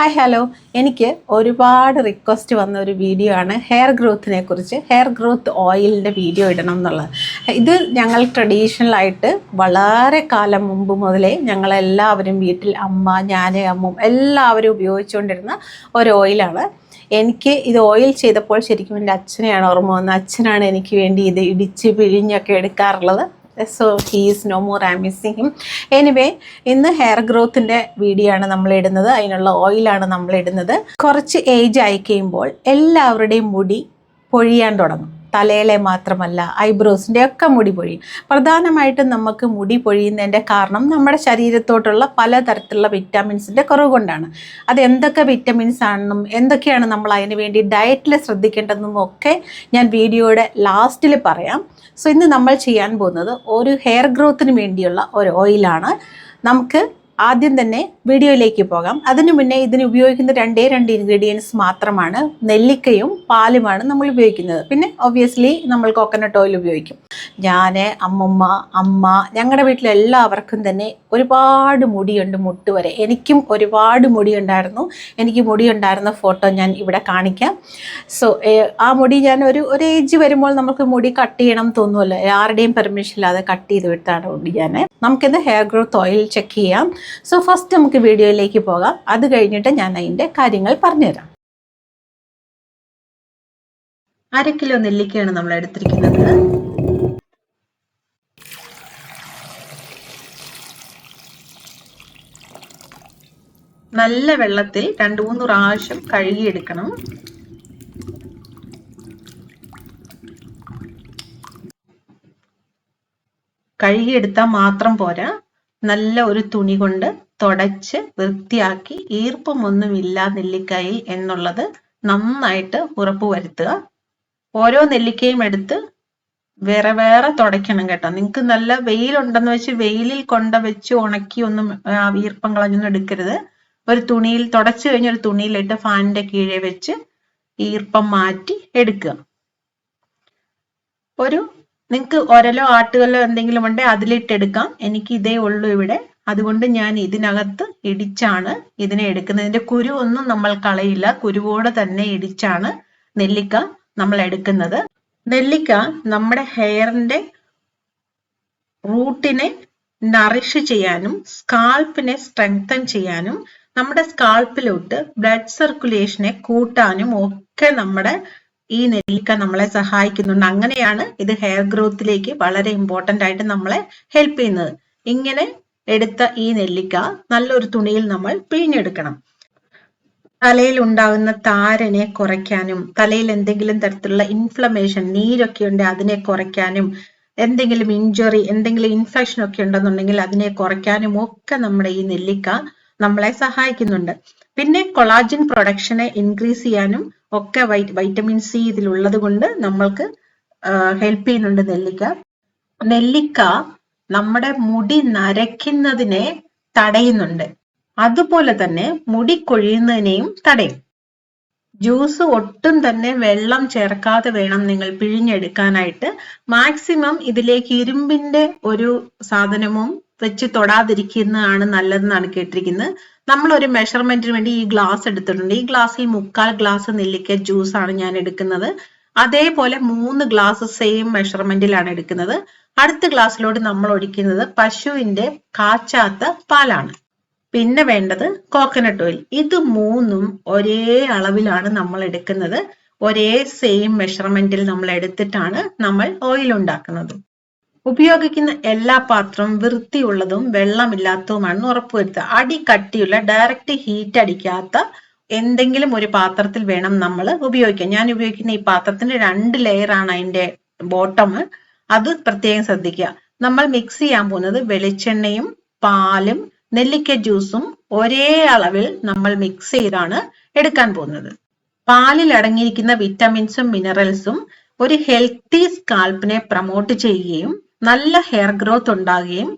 Hi hello എനിക്ക് ഒരുപാട് request വന്ന ഒരു വീഡിയോ ആണ് ഹെയർ ഗ്രോത്തിനെ കുറിച്ച്. ഹെയർ ഗ്രോത്ത് ഓയിലിന്റെ വീഡിയോ ഇടണം എന്നുള്ളത്. ഇത് ഞങ്ങൾ ട്രഡീഷണൽ ആയിട്ട് വളരെ കാലം മുമ്പ് മുതലേ ഞങ്ങളെല്ലാവരും വീട്ടിൽ അമ്മ ഞാൻ അമ്മും എല്ലാവരും ഉപയോഗിച്ചുകൊണ്ടിരുന്ന ഒരു ഓയിലാണ് എനിക്ക് ഇത് ഓയിൽ ചെയ്തപ്പോൾ ശരിക്കും എന്റെ അച്ഛനെയാണ് ഓർമ്മ വന്നത്. അച്ഛനാണ് എനിക്ക് വേണ്ടി ഇത് ഇടിച്ച് പിഴിഞ്ഞൊക്കെ എടുക്കാറുള്ളത്. So he's no more I missing him anyway ഇന്ന് ഹെയർ ഗ്രോത്തിന്റെ വീഡിയോ ആണ് നമ്മൾ ഇടുന്നത്. അതിനുള്ള ഓയിലാണ് നമ്മൾ ഇടുന്നത്. കുറച്ച് ഏജ് ആയി കഴിയുമ്പോൾ എല്ലാവരുടെയും മുടി പൊഴിയാൻ തുടങ്ങും. തലയിലെ മാത്രമല്ല ഐബ്രോസിന്റെ ഒക്കെ മുടി പൊഴിയും. പ്രധാനമായിട്ടും നമുക്ക് മുടി പൊഴിയുന്നതിന്റെ കാരണം നമ്മുടെ ശരീരത്തോട്ടുള്ള പലതരത്തിലുള്ള വിറ്റാമിൻസിന്റെ കുറവ് കൊണ്ടാണ് അത് എന്തൊക്കെ വിറ്റമിൻസ് ആണെന്നും എന്തൊക്കെയാണ് നമ്മൾ അതിന് വേണ്ടി ഡയറ്റിൽ ശ്രദ്ധിക്കേണ്ടതെന്നും ഒക്കെ ഞാൻ വീഡിയോയുടെ ലാസ്റ്റിൽ പറയാം. സോ ഇന്ന് നമ്മൾ ചെയ്യാൻ പോകുന്നത് ഒരു ഹെയർ ഗ്രോത്തിന് വേണ്ടിയുള്ള ഒരു ഓയിലാണ്. നമുക്ക് ആദ്യം തന്നെ വീഡിയോയിലേക്ക് പോകാം. അതിനു മുന്നേ ഇതിന് ഉപയോഗിക്കുന്ന രണ്ടേ രണ്ട് ഇൻഗ്രീഡിയൻസ് മാത്രമാണ് നെല്ലിക്കയും പാലുമാണ് നമ്മൾ ഉപയോഗിക്കുന്നത്. പിന്നെ ഒബ്വിയസ്ലി നമ്മൾ കോക്കനട്ട് ഓയിൽ ഉപയോഗിക്കും. ഞാൻ അമ്മമ്മ അമ്മ ഞങ്ങളുടെ വീട്ടിലെല്ലാവർക്കും തന്നെ ഒരുപാട് മുടിയുണ്ട് മുട്ട് വരെ. എനിക്കും ഒരുപാട് മുടിയുണ്ടായിരുന്നു. എനിക്ക് മുടിയുണ്ടായിരുന്ന ഫോട്ടോ ഞാൻ ഇവിടെ കാണിക്കാം. സോ ആ മുടി ഞാൻ ഒരു ഒരു ഏജ് വരുമ്പോൾ നമുക്ക് മുടി കട്ട് ചെയ്യണം തോന്നുമല്ലോ. ആരുടെയും പെർമിഷൻ ഇല്ലാതെ കട്ട് ചെയ്ത് വിട്ടാണ് മുടി ഞാൻ നമുക്കിത് ഹെയർ ഗ്രോത്ത് ഓയിൽ ചെക്ക് ചെയ്യാം. സോ ഫസ്റ്റ് നമുക്ക് വീഡിയോയിലേക്ക് പോകാം. അത് കഴിഞ്ഞിട്ട് ഞാൻ അതിന്റെ കാര്യങ്ങൾ പറഞ്ഞുതരാം. അര കിലോ നെല്ലിക്കയാണ് നമ്മൾ എടുത്തിരിക്കുന്നത്. നല്ല വെള്ളത്തിൽ രണ്ടു മൂന്ന് പ്രാവശ്യം കഴുകിയെടുക്കണം. കഴുകിയെടുത്താൽ മാത്രം പോരാ. നല്ല ഒരു തുണി കൊണ്ട് തുടച്ച് വൃത്തിയാക്കി ഈർപ്പമൊന്നുമില്ല നെല്ലിക്കയിൽ എന്നുള്ളത് നന്നായിട്ട് ഉറപ്പുവരുത്തുക ഓരോ നെല്ലിക്കയും എടുത്ത് വേറെ വേറെ തുടയ്ക്കണം കേട്ടോ. നിങ്ങൾക്ക് നല്ല വെയിലുണ്ടെന്ന് വെച്ച് വെയിലിൽ കൊണ്ട വെച്ച് ഉണക്കി ഒന്നും ഈർപ്പം കളഞ്ഞൊന്നും എടുക്കരുത്. ഒരു തുണിയിൽ തുടച്ചു കഴിഞ്ഞ ഒരു തുണിയിലിട്ട് ഫാനിന്റെ കീഴെ വെച്ച് ഈർപ്പം മാറ്റി എടുക്കുക. ഒരു നിങ്ങൾക്ക് ഒരലോ ആട്ടുകല്ലോ എന്തെങ്കിലും ഉണ്ടെങ്കിൽ അതിലിട്ടെടുക്കാം. എനിക്ക് ഇതേ ഉള്ളൂ ഇവിടെ. അതുകൊണ്ട് ഞാൻ ഇതിനകത്ത് ഇടിച്ചാണ് ഇതിനെ എടുക്കുന്നത്. ഇതിന്റെ കുരു ഒന്നും നമ്മൾ കളയില്ല. കുരുവോടെ തന്നെ ഇടിച്ചാണ് നെല്ലിക്ക നമ്മൾ എടുക്കുന്നത്. നെല്ലിക്ക നമ്മുടെ ഹെയറിന്റെ റൂട്ടിനെ നറിഷ് ചെയ്യാനും സ്കാൾപ്പിനെ സ്ട്രെങ്തൻ ചെയ്യാനും നമ്മുടെ സ്കാൾപ്പിലോട്ട് ബ്ലഡ് സർക്കുലേഷനെ കൂട്ടാനും ഒക്കെ നമ്മുടെ ഈ നെല്ലിക്ക നമ്മളെ സഹായിക്കുന്നുണ്ട്. അങ്ങനെയാണ് ഇത് ഹെയർ ഗ്രോത്തിലേക്ക് വളരെ ഇമ്പോർട്ടന്റ് ആയിട്ട് നമ്മളെ ഹെൽപ്പ് ചെയ്യുന്നത്. ഇങ്ങനെ എടുത്ത ഈ നെല്ലിക്ക നല്ലൊരു തുണിയിൽ നമ്മൾ പിഴിഞ്ഞെടുക്കണം. തലയിൽ ഉണ്ടാകുന്ന താരനെ കുറയ്ക്കാനും തലയിൽ എന്തെങ്കിലും തരത്തിലുള്ള ഇൻഫ്ലമേഷൻ നീരൊക്കെ ഉണ്ട് അതിനെ കുറയ്ക്കാനും എന്തെങ്കിലും ഇഞ്ചുറി എന്തെങ്കിലും ഇൻഫെക്ഷൻ ഒക്കെ ഉണ്ടെന്നുണ്ടെങ്കിൽ അതിനെ കുറയ്ക്കാനും ഒക്കെ നമ്മുടെ ഈ നെല്ലിക്ക നമ്മളെ സഹായിക്കുന്നുണ്ട്. പിന്നെ കൊളാജിൻ പ്രൊഡക്ഷനെ ഇൻക്രീസ് ചെയ്യാനും ഒക്കെ വൈറ്റമിൻ സി ഇതിലുള്ളത് കൊണ്ട് നമ്മൾക്ക് ഹെൽപ്പ് ചെയ്യുന്നുണ്ട് നെല്ലിക്ക. നെല്ലിക്ക നമ്മുടെ മുടി നരയ്ക്കുന്നതിനെ തടയുന്നുണ്ട്. അതുപോലെ തന്നെ മുടി കൊഴിയുന്നതിനെയും തടയും. ജ്യൂസ് ഒട്ടും തന്നെ വെള്ളം ചേർക്കാതെ വേണം നിങ്ങൾ പിഴിഞ്ഞെടുക്കാനായിട്ട്. മാക്സിമം ഇതിലേക്ക് ഇരുമ്പിന്റെ ഒരു സാധനവും വെച്ച് തൊടാതിരിക്കുന്നതാണ് നല്ലതെന്നാണ് കേട്ടിരിക്കുന്നത്. നമ്മൾ ഒരു മെഷർമെന്റിന് വേണ്ടി ഈ ഗ്ലാസ് എടുത്തിട്ടുണ്ട്. ഈ ഗ്ലാസ്സിൽ മുക്കാൽ ഗ്ലാസ് നെല്ലിക്ക ജ്യൂസ് ആണ് ഞാൻ എടുക്കുന്നത്. അതേപോലെ മൂന്ന് ഗ്ലാസ് സെയിം മെഷർമെന്റിലാണ് എടുക്കുന്നത്. അടുത്ത ഗ്ലാസ്സിലോട്ട് നമ്മൾ ഒഴിക്കുന്നത് പശുവിന്റെ കാച്ചാത്ത പാലാണ്. പിന്നെ വേണ്ടത് കോക്കനട്ട് ഓയിൽ ഇത് മൂന്നും ഒരേ അളവിലാണ് നമ്മൾ എടുക്കുന്നത്. ഒരേ സെയിം മെഷർമെന്റിൽ നമ്മൾ എടുത്തിട്ടാണ് നമ്മൾ ഓയിൽ ഉണ്ടാക്കുന്നത്. ഉപയോഗിക്കുന്ന എല്ലാ പാത്രവും വൃത്തിയുള്ളതും വെള്ളമില്ലാത്തതുമാണെന്ന് ഉറപ്പുവരുത്തുക. അടി കട്ടിയുള്ള ഡയറക്റ്റ് ഹീറ്റ് അടിക്കാത്ത എന്തെങ്കിലും ഒരു പാത്രത്തിൽ വേണം നമ്മൾ ഉപയോഗിക്കാൻ. ഞാൻ ഉപയോഗിക്കുന്ന ഈ പാത്രത്തിന്റെ രണ്ട് ലെയർ ആണ് അതിന്റെ ബോട്ടം അത് പ്രത്യേകം ശ്രദ്ധിക്കുക. നമ്മൾ മിക്സ് ചെയ്യാൻ പോകുന്നത് വെളിച്ചെണ്ണയും പാലും നെല്ലിക്ക ജ്യൂസും ഒരേ അളവിൽ നമ്മൾ മിക്സ് ചെയ്താണ് എടുക്കാൻ പോകുന്നത്. പാലിൽ അടങ്ങിയിരിക്കുന്ന വിറ്റമിൻസും മിനറൽസും ഒരു ഹെൽത്തി സ്കാൽപ്പിനെ പ്രമോട്ട് ചെയ്യുകയും നല്ല ഹെയർ ഗ്രോത്ത് ഉണ്ടാകുകയും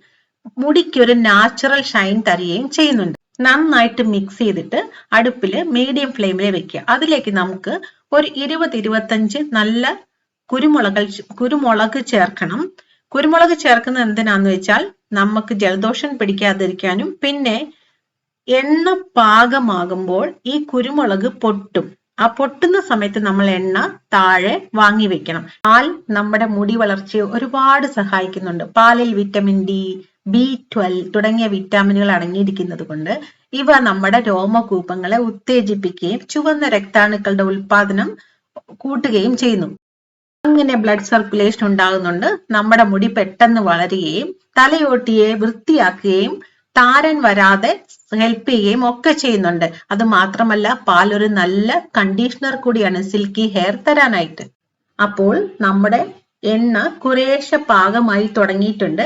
മുടിക്ക് ഒരു നാച്ചുറൽ ഷൈൻ തരികയും ചെയ്യുന്നുണ്ട്. നന്നായിട്ട് മിക്സ് ചെയ്തിട്ട് അടുപ്പിൽ മീഡിയം ഫ്ലെയിമിൽ വെക്കുക. അതിലേക്ക് നമുക്ക് ഒരു ഇരുപത് ഇരുപത്തഞ്ച് നല്ല കുരുമുളക് കുരുമുളക് ചേർക്കണം. കുരുമുളക് ചേർക്കുന്നത് എന്തിനാന്ന് വെച്ചാൽ നമുക്ക് ജലദോഷം പിടിക്കാതിരിക്കാനും പിന്നെ എണ്ണ പാകമാകുമ്പോൾ ഈ കുരുമുളക് പൊട്ടും. ആ പൊട്ടുന്ന സമയത്ത് നമ്മൾ എണ്ണ താഴെ വാങ്ങി വെക്കണം. പാൽ നമ്മുടെ മുടി വളർച്ചയെ ഒരുപാട് സഹായിക്കുന്നുണ്ട്. പാലിൽ വിറ്റമിൻ ഡി ബി ട്വൽവ് തുടങ്ങിയ വിറ്റാമിനുകൾ അടങ്ങിയിരിക്കുന്നത് കൊണ്ട് ഇവ നമ്മുടെ രോമകൂപങ്ങളെ ഉത്തേജിപ്പിക്കുകയും ചുവന്ന രക്താണുക്കളുടെ ഉൽപാദനം കൂട്ടുകയും ചെയ്യുന്നു. അങ്ങനെ ബ്ലഡ് സർക്കുലേഷൻ ഉണ്ടാകുന്നുണ്ട്. നമ്മുടെ മുടി പെട്ടെന്ന് വളരുകയും തലയോട്ടിയെ വൃത്തിയാക്കുകയും താരൻ വരാതെ ഹെൽപ്പ് ചെയ്യുകയും ഒക്കെ ചെയ്യുന്നുണ്ട്. അത് മാത്രമല്ല പാൽ ഒരു നല്ല കണ്ടീഷണർ കൂടിയാണ് സിൽക്കി ഹെയർ തരാനായിട്ട്. അപ്പോൾ നമ്മുടെ എണ്ണ കുറേശ്ശെ പാകമായി തുടങ്ങിയിട്ടുണ്ട്.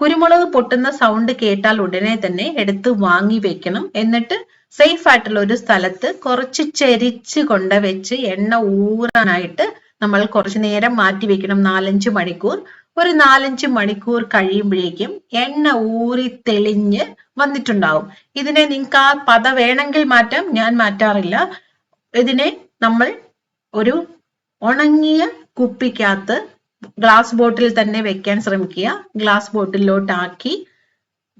കുരുമുളക് പൊട്ടുന്ന സൗണ്ട് കേട്ടാൽ ഉടനെ തന്നെ എടുത്ത് വാങ്ങി വെക്കണം. എന്നിട്ട് സേഫ് ആയിട്ടുള്ള ഒരു സ്ഥലത്ത് കുറച്ച് ചെരിച്ച് കൊണ്ട് വെച്ച് എണ്ണ ഊറാനായിട്ട് നമ്മൾ കുറച്ചു നേരം മാറ്റി വെക്കണം. നാലഞ്ച് മണിക്കൂർ. ഒരു നാലഞ്ച് മണിക്കൂർ കഴിയുമ്പോഴേക്കും എണ്ണ ഊറി തെളിഞ്ഞ് വന്നിട്ടുണ്ടാവും. ഇതിനെ നിങ്ങൾക്ക് ആ പത വേണമെങ്കിൽ മാറ്റാം ഞാൻ മാറ്റാറില്ല. ഇതിനെ നമ്മൾ ഒരു ഉണങ്ങിയ കുപ്പിക്കകത്ത് ഗ്ലാസ് ബോട്ടിൽ തന്നെ വെക്കാൻ ശ്രമിക്കുക. ഗ്ലാസ് ബോട്ടിലോട്ടാക്കി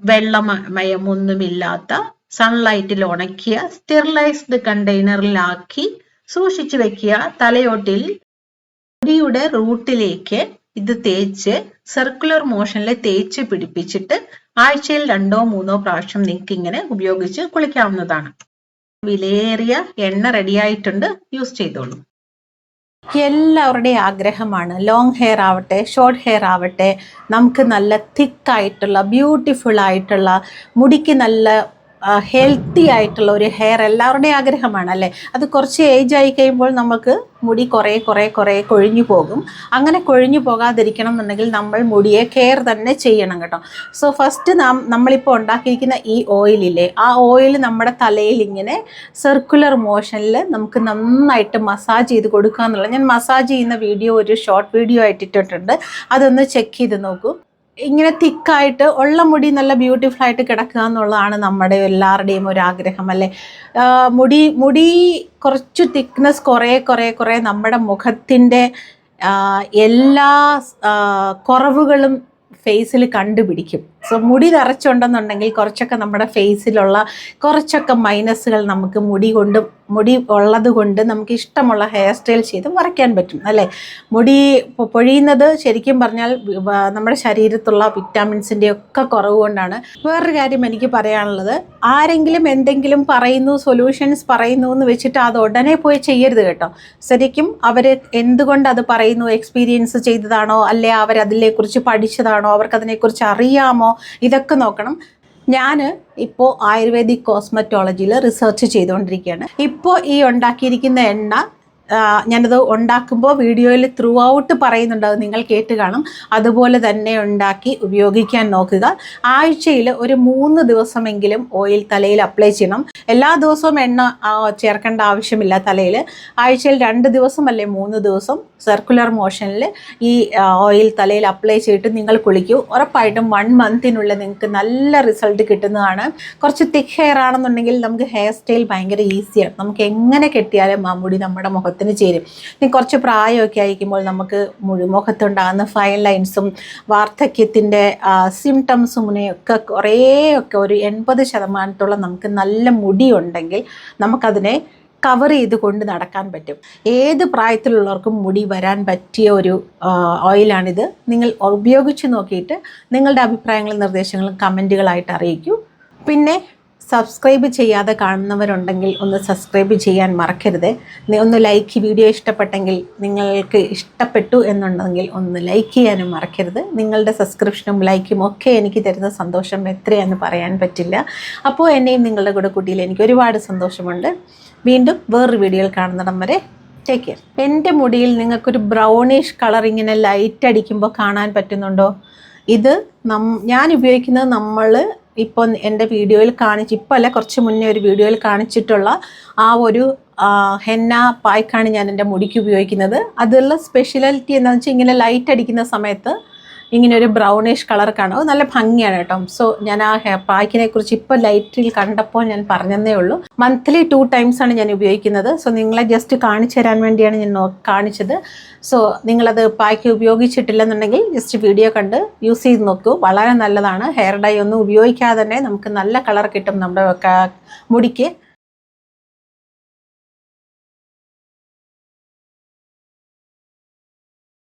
വെള്ളമയമൊന്നുമില്ലാത്ത സൺലൈറ്റിൽ ഉണക്കിയ സ്റ്റെറിലൈസ്ഡ് കണ്ടെയ്നറിലാക്കി സൂക്ഷിച്ചു വെക്കുക. തലയോട്ടിൽ മുടിയുടെ റൂട്ടിലേക്ക് ഇത് തേച്ച് സർക്കുലർ മോഷനിൽ തേച്ച് പിടിപ്പിച്ചിട്ട് ആഴ്ചയിൽ രണ്ടോ മൂന്നോ പ്രാവശ്യം നിങ്ങൾക്ക് ഇങ്ങനെ ഉപയോഗിച്ച് കുളിക്കാവുന്നതാണ്. വിലയേറിയ എണ്ണ റെഡിയായിട്ടുണ്ട് യൂസ് ചെയ്തോളൂ. എല്ലാവരുടെയും ആഗ്രഹമാണ്. ലോങ് ഹെയർ ആവട്ടെ ഷോർട്ട് ഹെയർ ആവട്ടെ നമുക്ക് നല്ല തിക്കായിട്ടുള്ള ബ്യൂട്ടിഫുൾ ആയിട്ടുള്ള മുടിക്ക് നല്ല ഹെൽത്തി ആയിട്ടുള്ള ഒരു ഹെയർ എല്ലാവരുടെയും ആഗ്രഹമാണ് അല്ലേ? അത് കുറച്ച് ഏജ് ആയി കഴിയുമ്പോൾ നമുക്ക് മുടി കുറേ കുറേ കുറേ കൊഴിഞ്ഞു പോകും. അങ്ങനെ കൊഴിഞ്ഞു പോകാതിരിക്കണം എന്നുണ്ടെങ്കിൽ നമ്മൾ മുടിയെ കെയർ തന്നെ ചെയ്യണം കേട്ടോ. സോ ഫസ്റ്റ് നാം നമ്മളിപ്പോൾ ഉണ്ടാക്കിയിരിക്കുന്ന ഈ ഓയിലില്ലേ ആ ഓയിൽ നമ്മുടെ തലയിൽ ഇങ്ങനെ സർക്കുലർ മോഷനിൽ നമുക്ക് നന്നായിട്ട് മസാജ് ചെയ്ത് കൊടുക്കുക എന്നുള്ളത് ഞാൻ മസാജ് ചെയ്യുന്ന വീഡിയോ ഒരു ഷോർട്ട് വീഡിയോ ആയിട്ട് ഇട്ടിട്ടുണ്ട്. അതൊന്ന് ചെക്ക് ചെയ്ത് നോക്കൂ. ഇങ്ങനെ തിക്കായിട്ട് ഉള്ള മുടി നല്ല ബ്യൂട്ടിഫുൾ ആയിട്ട് കിടക്കുക എന്നുള്ളതാണ് നമ്മുടെ എല്ലാവരുടെയും ഒരു ആഗ്രഹം അല്ലേ? മുടി മുടി കുറച്ച് തിക്നെസ് കുറേ കുറേ കുറേ നമ്മുടെ മുഖത്തിന്റെ എല്ലാ കുറവുകളും ഫേസിൽ കണ്ടുപിടിക്കും. സോ മുടി നിറച്ചുണ്ടെന്നുണ്ടെങ്കിൽ കുറച്ചൊക്കെ നമ്മുടെ ഫേസിലുള്ള കുറച്ചൊക്കെ മൈനസുകൾ നമുക്ക് മുടി കൊണ്ടും മുടി ഉള്ളത് കൊണ്ട് നമുക്ക് ഇഷ്ടമുള്ള ഹെയർ സ്റ്റൈൽ ചെയ്ത് മറയ്ക്കാൻ പറ്റും അല്ലേ? മുടി പൊഴിയുന്നത് ശരിക്കും പറഞ്ഞാൽ നമ്മുടെ ശരീരത്തുള്ള വിറ്റാമിൻസിന്റെ ഒക്കെ കുറവ് കൊണ്ടാണ്. വേറൊരു കാര്യം എനിക്ക് പറയാനുള്ളത് ആരെങ്കിലും എന്തെങ്കിലും പറയുന്നു സൊല്യൂഷൻസ് പറയുന്നു എന്ന് വെച്ചിട്ട് അത് ഉടനെ പോയി ചെയ്യരുത് കേട്ടോ. ശരിക്കും അവർ എന്തുകൊണ്ട് അത് പറയുന്നു എക്സ്പീരിയൻസ് ചെയ്തതാണോ അല്ലെ അവരതിനെക്കുറിച്ച് പഠിച്ചതാണോ അവർക്ക് അതിനെക്കുറിച്ച് അറിയാമോ ഇതൊക്കെ നോക്കണം. ഞാൻ ഇപ്പോൾ ആയുർവേദിക് കോസ്മറ്റോളജിയിൽ റിസർച്ച് ചെയ്തുകൊണ്ടിരിക്കുകയാണ് ഇപ്പോൾ ഈ ഉണ്ടാക്കിയിരിക്കുന്ന എണ്ണ ഞാനത് ഉണ്ടാക്കുമ്പോൾ വീഡിയോയിൽ ത്രൂ ഔട്ട് പറയുന്നുണ്ട്. അത് നിങ്ങൾ കേട്ട് കാണും. അതുപോലെ തന്നെ ഉണ്ടാക്കി ഉപയോഗിക്കാൻ നോക്കുക. ആഴ്ചയിൽ ഒരു മൂന്ന് ദിവസമെങ്കിലും ഓയിൽ തലയിൽ അപ്ലൈ ചെയ്യണം. എല്ലാ ദിവസവും എണ്ണ ചേർക്കേണ്ട ആവശ്യമില്ല തലയിൽ. ആഴ്ചയിൽ രണ്ട് ദിവസം അല്ലെ മൂന്ന് ദിവസം സർക്കുലർ മോഷനിൽ ഈ ഓയിൽ തലയിൽ അപ്ലൈ ചെയ്തിട്ട് നിങ്ങൾ കുളിക്കൂ. ഉറപ്പായിട്ടും വൺ മന്തിനുള്ളിൽ നിങ്ങൾക്ക് നല്ല റിസൾട്ട് കിട്ടുന്നതാണ്. കുറച്ച് തിക്ക് ഹെയർ ആണെന്നുണ്ടെങ്കിൽ നമുക്ക് ഹെയർ സ്റ്റൈൽ ഭയങ്കര ഈസിയാണ് നമുക്ക് എങ്ങനെ കെട്ടിയാലും ആ നമ്മുടെ നമ്മുടെ മുഖത്തിന് ചേരും. ഇനി കുറച്ച് പ്രായമൊക്കെ ആയിരിക്കുമ്പോൾ നമുക്ക് മുഴുമുഖത്തുണ്ടാകുന്ന ഫൈൻ ലൈൻസും വാർദ്ധക്യത്തിന്റെ സിംറ്റംസും ഒക്കെ കുറേയൊക്കെ ഒരു എൺപത് ശതമാനത്തോളം നമുക്ക് നല്ല മുടി ഉണ്ടെങ്കിൽ നമുക്കതിനെ കവർ ചെയ്ത് കൊണ്ട് നടക്കാൻ പറ്റും. ഏത് പ്രായത്തിലുള്ളവർക്കും മുടി വരാൻ പറ്റിയ ഒരു ഓയിലാണിത് നിങ്ങൾ ഉപയോഗിച്ച് നോക്കിയിട്ട് നിങ്ങളുടെ അഭിപ്രായങ്ങളും നിർദ്ദേശങ്ങളും കമന്റുകളായിട്ട് അറിയിക്കൂ. പിന്നെ സബ്സ്ക്രൈബ് ചെയ്യാതെ കാണുന്നവരുണ്ടെങ്കിൽ ഒന്ന് സബ്സ്ക്രൈബ് ചെയ്യാൻ മറക്കരുത്. ഒന്ന് ലൈക്ക് വീഡിയോ ഇഷ്ടപ്പെട്ടെങ്കിൽ നിങ്ങൾക്ക് ഇഷ്ടപ്പെട്ടു എന്നുണ്ടെങ്കിൽ ഒന്ന് ലൈക്ക് ചെയ്യാനും മറക്കരുത്. നിങ്ങളുടെ സബ്സ്ക്രിപ്ഷനും ലൈക്കും ഒക്കെ എനിക്ക് തരുന്ന സന്തോഷം എത്രയെന്ന് പറയാൻ പറ്റില്ല. അപ്പോൾ എന്നെയും നിങ്ങളുടെ കൂടെ കൂട്ടിയിൽ എനിക്ക് ഒരുപാട് സന്തോഷമുണ്ട്. വീണ്ടും വേറൊരു വീഡിയോയിൽ കാണുന്നിടം വരെ ടേക്ക് കെയർ എന്റെ മുടിയിൽ നിങ്ങൾക്കൊരു ബ്രൗണിഷ് കളർ ഇങ്ങനെ ലൈറ്റ് അടിക്കുമ്പോൾ കാണാൻ പറ്റുന്നുണ്ടോ? ഇത് നം ഞാൻ ഉപയോഗിക്കുന്നത് നമ്മൾ ഇപ്പോൾ എന്റെ വീഡിയോയിൽ കാണിച്ച് ഇപ്പോൾ അല്ല കുറച്ച് മുന്നേ ഒരു വീഡിയോയിൽ കാണിച്ചിട്ടുള്ള ആ ഒരു ഹെന്ന പായ്ക്കാണ് ഞാൻ എന്റെ മുടിക്ക് ഉപയോഗിക്കുന്നത്. അതിലുള്ള സ്പെഷ്യാലിറ്റി എന്താണെന്ന് വെച്ചാൽ ഇങ്ങനെ ലൈറ്റ് അടിക്കുന്ന സമയത്ത് ഇങ്ങനെ ഒരു ബ്രൗണിഷ് കളർ കാണും നല്ല ഭംഗിയാണ് കേട്ടോ. സോ ഞാൻ ആ ഹെയർ പാക്കിനെ കുറിച്ച് ഇപ്പോൾ ലൈറ്റിൽ കണ്ടപ്പോൾ ഞാൻ പറഞ്ഞതേ ഉള്ളൂ. മന്ത്ലി ടു ടൈംസ് ആണ് ഞാൻ ഉപയോഗിക്കുന്നത്. സോ നിങ്ങളെ ജസ്റ്റ് കാണിച്ചു തരാൻ വേണ്ടിയാണ് ഞാൻ കാണിച്ചത്. സോ നിങ്ങളത് പാക്ക് ഉപയോഗിച്ചിട്ടില്ലെന്നുണ്ടെങ്കിൽ ജസ്റ്റ് വീഡിയോ കണ്ട് യൂസ് ചെയ്ത് നോക്കൂ. വളരെ നല്ലതാണ്. ഹെയർ ഡൈ ഒന്നും ഉപയോഗിക്കാതെ തന്നെ നമുക്ക് നല്ല കളർ കിട്ടും നമ്മുടെ മുടിക്ക്.